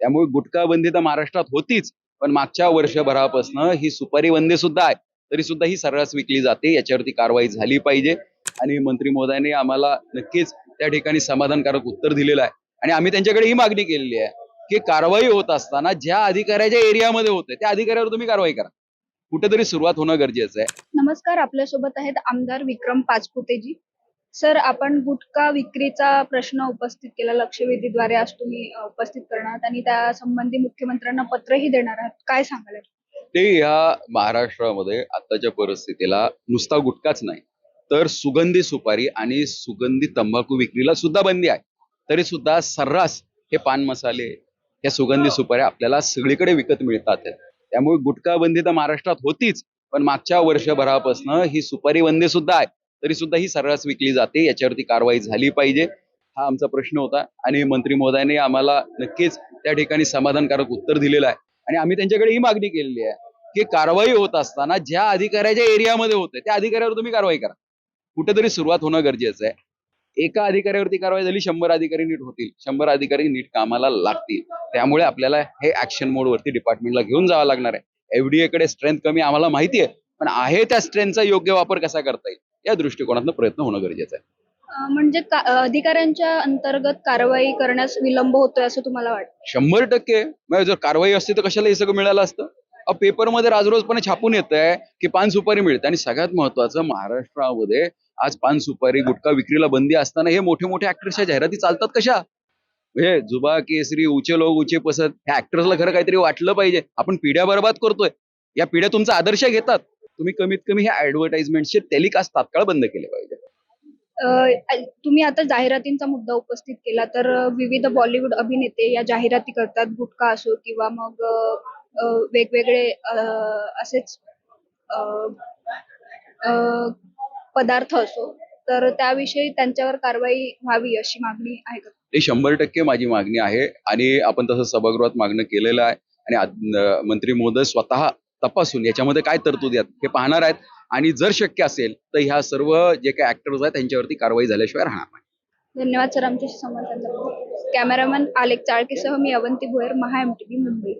त्यामुळे गुटखा बंदी तर महाराष्ट्रात होतीच पण मागच्या वर्षभरापासून ही सुपारी बंदी सुद्धा आहे तरी सुद्धा ही सर्रास विकली जाते याच्यावरती कारवाई झाली पाहिजे. आणि मंत्री महोदयांनी आम्हाला नक्कीच त्या ठिकाणी समाधानकारक उत्तर दिलेलं आहे. आणि आम्ही त्यांच्याकडे ही मागणी केलेली आहे की कारवाई होत असताना ज्या अधिकाऱ्याच्या एरियामध्ये होते त्या अधिकाऱ्यावर तुम्ही कारवाई करा. कुठेतरी सुरुवात होणं गरजेचं आहे. नमस्कार आपल्यासोबत आहेत आमदार विक्रम पाचपुतेजी. सर आपण गुटखा विक्रीचा प्रश्न उपस्थित केला. लक्षवेधीद्वारे आज तुम्ही अ, उपस्थित करणार आहात आणि त्या संबंधी मुख्यमंत्र्यांना पत्रही देणार आहात. काय सांगाल? ते ह्या महाराष्ट्रामध्ये आताच्या परिस्थितीला नुसता गुटखाच नाही तर सुगंधी सुपारी आणि सुगंधी तंबाखू विक्रीला सुद्धा बंदी आहे. तरी सुद्धा सर्रास हे पान मसाले या सुगंधी सुपाऱ्या आपल्याला सगळीकडे विकत मिळतात. त्यामुळे गुटखा बंदी तर महाराष्ट्रात होतीच पण मागच्या वर्षभरापासून ही सुपारी बंदी सुद्धा आहे. तरी सुद्धा ही सर्रास विकली जाते याच्यावरती कारवाई झाली पाहिजे हा आमचा प्रश्न होता. आणि मंत्री महोदयाने आम्हाला नक्कीच त्या ठिकाणी समाधानकारक उत्तर दिलेलं आहे. आणि आम्ही त्यांच्याकडे ही मागणी केलेली आहे की कारवाई होत असताना ज्या अधिकाऱ्याच्या एरियामध्ये होते त्या अधिकाऱ्यावर तुम्ही कारवाई करा. कुठेतरी सुरुवात होणं गरजेचं आहे. एका अधिकाऱ्यावरती कारवाई झाली शंभर अधिकारी नीट होतील. शंभर अधिकारी नीट कामाला लागतील. त्यामुळे आपल्याला हे ऍक्शन मोड वरती डिपार्टमेंटला घेऊन जावं लागणार आहे. एफडीए कडे स्ट्रेंथ कमी आम्हाला माहिती आहे पण आहे त्या स्ट्रेंथचा योग्य वापर कसा करता येईल? या दृष्टिकोनातून प्रयत्न होणं गरजेचं आहे. म्हणजे अधिकाऱ्यांच्या अंतर्गत कारवाई करण्यास विलंब होतोय असं तुम्हाला वाटतं? शंभर टक्के. म्हणजे जर कारवाई असती तर कशाला हे सगळं मिळालं असतं? पेपरमध्ये राजरोजपणे छापून येत आहे की पान सुपारी मिळते. आणि सगळ्यात महत्वाचं महाराष्ट्रामध्ये आज पान सुपारी गुटखा विक्रीला बंदी असताना हे मोठे मोठे ऍक्टर्सच्या जाहिराती चालतात कशा? म्हणजे जुबा केसरी उचे लोक उचे पसत ह्या ऍक्टर्सला खरं काहीतरी वाटलं पाहिजे. आपण पिढ्या बर्बाद करतोय. या पिढ्या तुमचा आदर्श घेतात. तुम्ही कमीत कमी हे ऍडव्हर्टाइजमेंटचे टेलिकास्ट तात्काळ बंद केले पाहिजे. तुम्ही आता जाहिरातींचा मुद्दा उपस्थित केला तर विविध बॉलिवूड अभिनेते या जाहिराती करतात गुटखा असो किंवा मग वेगवेगळे असेच पदार्थ असो तर त्याविषयी त्यांच्यावर कारवाई व्हावी अशी मागणी आहे का? शंभर टक्के माझी मागणी आहे आणि आपण तसं सभागृहात मागणं केलेलं आहे. आणि मंत्री महोदय स्वतः तपासून याच्यामध्ये काय तरतुदी आहेत हे पाहणार आहेत. आणि जर शक्य असेल तर ह्या सर्व जे काही ऍक्टर्स आहेत त्यांच्यावरती कारवाई झाल्याशिवाय राहणार नाही. धन्यवाद सर आमच्याशी संवाद साधल्याबद्दल. कॅमेरामॅन आलेख चाळकेसह मी अवंती भोयर महा एम टी मुंबई.